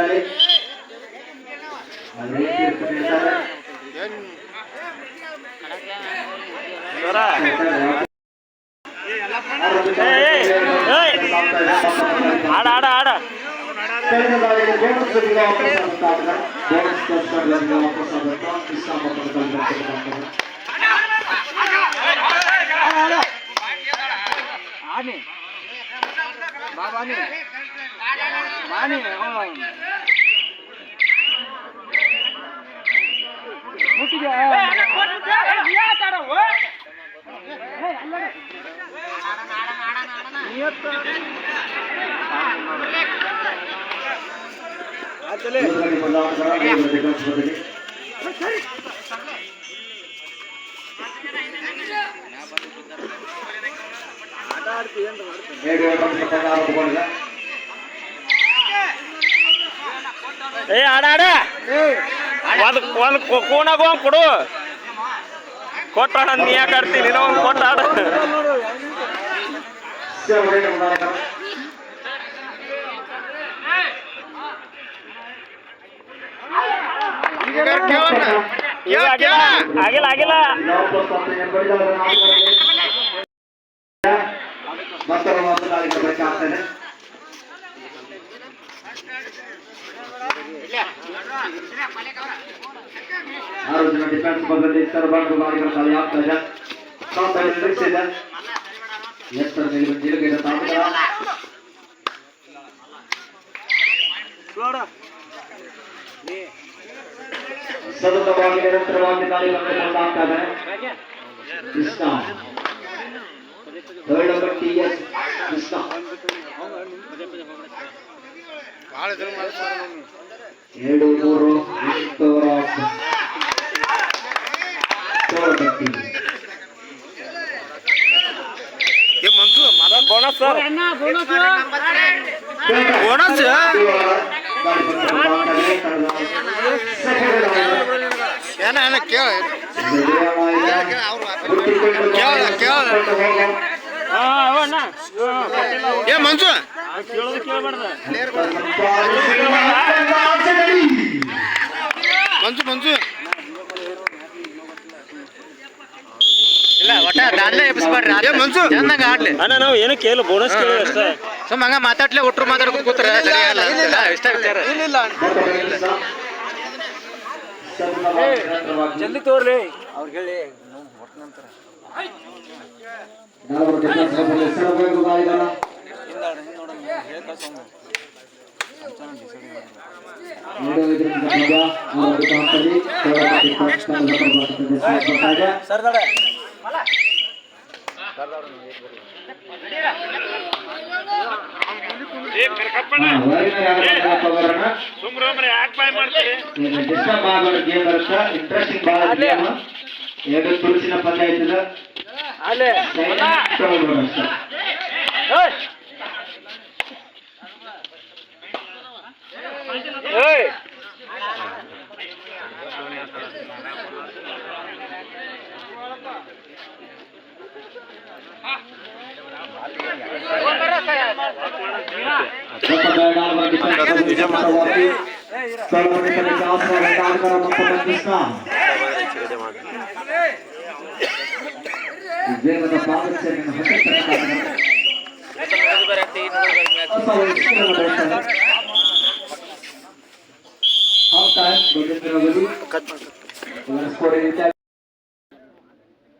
పెట్టాలి అదే తీర్పు పెట్టాలి ఆడ ఆడ ఆడ ఆనే బాబానే ಬೋನಸ್ ಜೊತೆಗೆ ವಾಪಸ್ ಆಗುತ್ತಾ ಇದ್ದಾರೆ. ಏ ಆಡಾಡ ಒಂದು ಒಂದು ಕೂಣಾಗ ಒಂದ್ ಕೊಡು. ಕೊಟ್ಟಾಡ ನೀ ಯಾಕೆ ಆಡ್ತೀನಿ ನೀನು ಒಂದು ಕೊಟ್ಟಾಡ ಆಗಿಲ್ಲ ಆಗಿಲ್ಲ. ಆಗಿಲ್ಲ ಜನ ಡಿಫೆನ್ಸ್ ಭಾಗದಲ್ಲಿ ಸರ್ವಾಂಗ ಗಾಡಿಗಳ ಖಾಲಿ ಆಗ್ತಾ ಇದೆ ಕಾಂತಾಡಿ ನಿರೀಕ್ಷಿಸಿದೆ ಎತ್ತರ ನಿಲುವು ನಿಲುಗಿದ ತಾಂತರ ಸತತವಾಗಿ ನಿರಂತರವಾಗಿ ಗಾಳಿಗಳನ್ನು ಕೊಂಡಾಗ್ತಾ ಇದೆ Krishna third number T S Krishna ಎರಡು ಮೂರು ಎಂಟೂರ ತೋಳಗಟ್ಟಿ ಬೋನಸ್ ಸರ್ ಬೋನಸ್ ಏನ ಏನ ಕೇಳ ಕೇಳ, ಕೇಳ. ಹಾ ಅವಣ್ಣ ಏ ಮಂಜು ಕೇಳೋದು ಕೇಳಬಾರ್ದ ಮಂಜು ಮಂಜು. ಇಲ್ಲ ಒಟ್ಟ ದಾನ್ಲೆ ಎಬ್ಬಿಸ್ಬೇಡ್ರಿ. ಏ ಮಂಜು. ಚೆನ್ನಾಗ ಆಡ್ಲಿ. ಅಣ್ಣ ನಾವು ಏನು ಕೇಳು ಬೋನಸ್ ಕೇಳಿ ಅಷ್ಟೇ. ಸುಮ್ಮ ಹಂಗ ಮಾತಾಡ್ಲೆ ಒಟ್ರು ಮಾತಾಡ್ಕೊ ಕೂತ್ರ ಇಲ್ಲ, ಇಷ್ಟ ವಿಚಾರ. ಜಲ್ದಿ ತೋರ್ಲಿ. ಅವ್ರಿಗೆ ಹೇಳಿ. ಹೊರಟ ಸುಮ್ರಮ್ರೆ ಇಂಟ್ರೆಸ್ಟಿಂಗ್ ಭಾಳ ಗೇಮ್ ಎರಡು ತುಳಸಿನ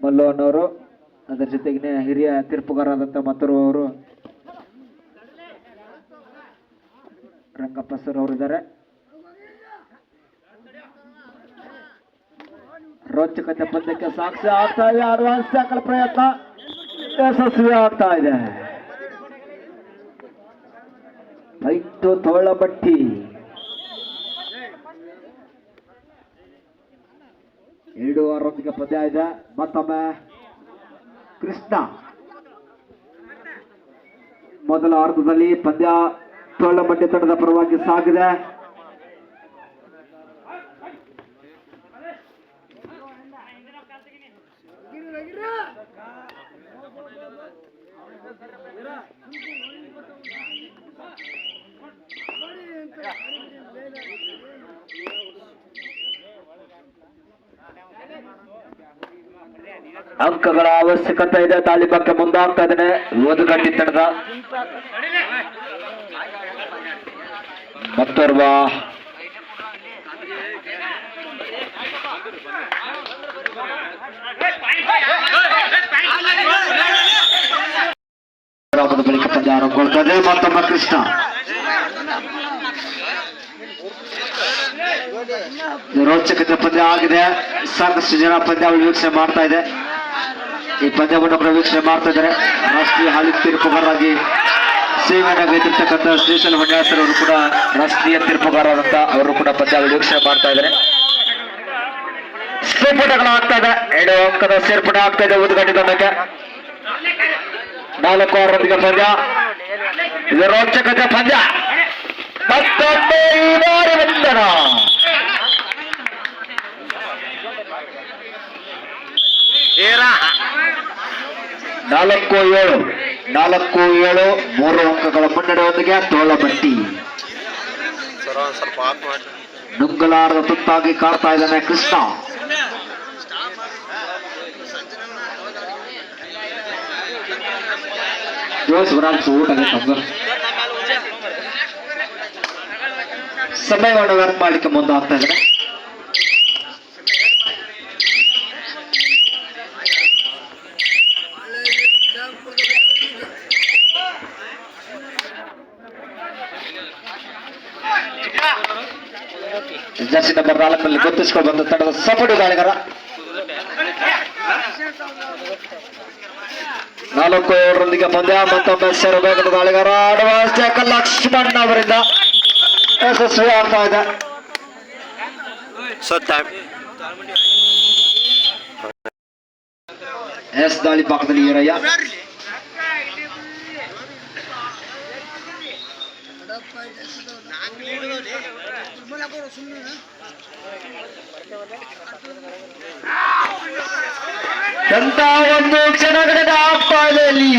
ಮಲ್ಲು ಅನ್ನೋರು ಅದರ ಜೊತೆಗೆ ಹಿರಿಯ ತೀರ್ಪುಗಾರರಾದಂಥ ಮತ್ತರು ಅವರು ರಂಗಪ್ಪ ಸರ್ ಅವರಿದ್ದಾರೆ. ರೋಚಕತೆ ಪಂದ್ಯಕ್ಕೆ ಸಾಕ್ಷಿ ಆಗ್ತಾ ಇದೆ. ಅಡ್ವಾನ್ಸ್ ಟ್ಯಾಕಲ್ ಪ್ರಯತ್ನ ಯಶಸ್ವಿ ಆಗ್ತಾ ಇದೆ. ಐಟು ತೋಳಬಟ್ಟಿ. ಎರಡು ಆರೊಂದಿಗೆ ಪದ್ಯ ಇದೆ. ಮತ್ತೊಮ್ಮೆ ಕೃಷ್ಣ. ಮೊದಲ ಅರ್ಧದಲ್ಲಿ ಪಂದ್ಯ ತೋಳಬಟ್ಟಿ ತಂಡದ ಪರವಾಗಿ ಸಾಗಿದೆ. ಅಂಕಗಳ ಅವಶ್ಯಕತೆ ಇದೆ ತಾಲಿಬಾಕ್ಕೆ ಮುಂದಾಗ್ತಾ ಇದ್ದಾನೆ ಓದುಗಟ್ಟಿ ತಡೆದ. ಮತ್ತೋರ್ವ. ಬಳಿಕ ಆರಂಭಗೊಳ್ತದೆ. ಮತ್ತೊಮ್ಮೆ ಕೃಷ್ಣ. ರೋಚಕತೆ ಪಂದ್ಯ ಆಗಿದೆ. ಸಾಕಷ್ಟು ಜನ ಪಂದ್ಯಾವಳಿ ವೀಕ್ಷಣೆ ಮಾಡ್ತಾ ಇದೆ. ಈ ಪಂದ್ಯವನ್ನು ಕೂಡ ವೀಕ್ಷಣೆ ಮಾಡ್ತಾ ಇದ್ದಾರೆ. ರಾಷ್ಟ್ರೀಯ ಹಾಲಿ ತೀರ್ಪುಗಾರರಾಗಿ ಸೇವೆಯನ್ನು ಇರ್ತಕ್ಕಂಥ ಶ್ರೀಶೈಲ ಕೂಡ ರಾಷ್ಟ್ರೀಯ ತೀರ್ಪುಗಾರರಂತ ಅವರು ಕೂಡ ಪಂದ್ಯಾವಳಿ ವೀಕ್ಷಣೆ ಮಾಡ್ತಾ ಇದ್ದಾರೆ. ಸೇರ್ಪಡೆಗಳು ಆಗ್ತಾ ಇದೆ. ಎರಡು ಅಂಕದ ಸೇರ್ಪಡೆ ಆಗ್ತಾ ಇದೆ ಉದ್ಘಾಟಿತ ನಾಲ್ಕು ಆರೊಂದಿಗೆ ಪಂದ್ಯ. ಇದು ರೋಚಕತೆ ಪಂದ್ಯ. ಮತ್ತೊಮ್ಮೆ ಈ ಬಾರಿ ನಾಲ್ಕು ಏಳು ನಾಲ್ಕು ಏಳು, ಮೂರು ಅಂಕಗಳ ಮುನ್ನಡೆಯೊಂದಿಗೆ ತೋಳಬಟ್ಟಿ ನುಂಗಲಾರದ ತುತ್ತಾಗಿ ಕಾಡ್ತಾ ಇದ್ದಾನೆ ಕೃಷ್ಣ. ಸಮಯವನ್ನು ವ್ಯರ್ಥ ಮಾಡಲಿಕ್ಕೆ ಮುಂದಾಗ್ತಾ ಇದ್ದಾರೆ ಜರ್ಸಿ ನಂಬರ್ ನಾಲ್ಕರಲ್ಲಿ ಗುರುತಿಸಿಕೊಂಡು ಬಂದ ತಂಡದ ಸಪೋರ್ಟ್ ಗಾಳಿಗರ. ನಾಲ್ಕು ಓವರ್ನೊಂದಿಗೆ ಪಂದ್ಯ ಮತ್ತೊಮ್ಮೆ ವೇಗದ ಗಾಳಿಗಾರ. ಅಡ್ವಾನ್ಸ್ ಜಾಕ ಲಕ್ಷ್ಮಣ್ ಅವರಿಂದ ಯಶಸ್ವಿ ಆಗ್ತಾ ಇದೆ. ಎಸ್ ದಾಳಿ ಪಕ್ಕದಲ್ಲಿ ಈರಯ್ಯ ಎಂತ ಒಂದು ಕ್ಷಣಗಣದ ಅಪ್ಪಾದಲ್ಲಿ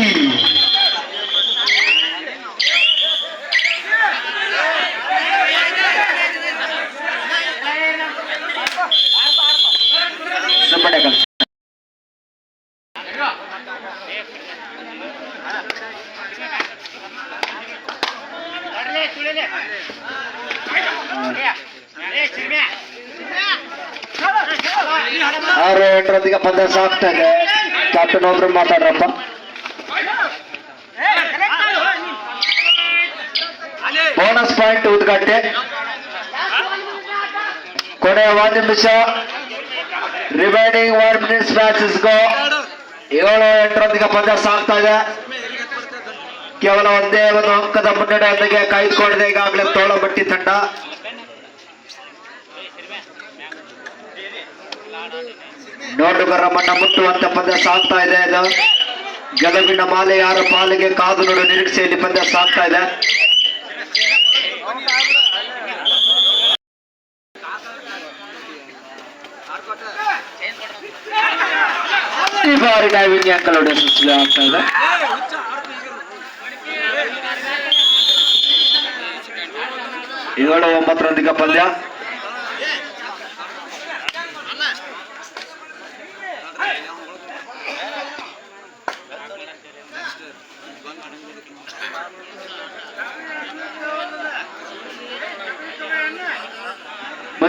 ಸಂಬಳ ಕೆಲಸ ಸಾಕ್ತಾ ಇದೆ ಕ್ಯಾಪ್ಟನ್ ಒಬ್ರು ಮಾತಾಡ್ರಪ್ಪ. ಬೋನಸ್ ಪಾಯಿಂಟ್ ಉದ್ಘಾಟನೆ ಕೊನೆಯ ಒಂದು ನಿಮಿಷ. Remaining one minutes matches go ಏಳು ಎಂಟರೊಂದಿಗೆ ಪಂದ್ಯ ಸಾಕ್ತಾ ಇದೆ. ಕೇವಲ ಒಂದೇ ಒಂದು ಅಂಕದ ಮುನ್ನಡೆಯೊಂದಿಗೆ ಕಾಯ್ದುಕೊಂಡಿದೆ. ಈಗಾಗಲೇ ತೋಳಬಟ್ಟಿ ತಂಡ. ನೋಡುಗರ ಮಣ್ಣ ಮುಟ್ಟುವಂತ ಪಂದ್ಯ ಸಾಗ್ತಾ ಇದೆ ಇದು. ಗೆಲುವಿನ ಮಾಲೆ ಯಾರ ಪಾಲಿಗೆ ಕಾದು ನೋಡು, ನಿರೀಕ್ಷೆಯಲ್ಲಿ ಪಂದ್ಯ ಸಾಗ್ತಾ ಇದೆ. ಈ ಬಾರಿ ಡೈವಿಂಗ್ ಸೃಷ್ಟಿ ಆಗ್ತಾ ಇದೆ. ಏಳು ಒಂಬತ್ತರೊಂದಿಗೆ ಪಂದ್ಯ.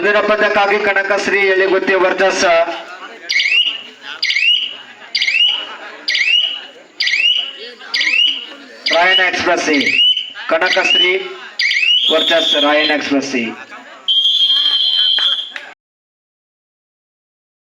ಮುಂದಿನ ಪಂದ್ಯಕ್ಕಾಗಿ Kanakashree ಎಳಿಗುತ್ತಿ versus Rayanna express Kanakashree versus Rayanna express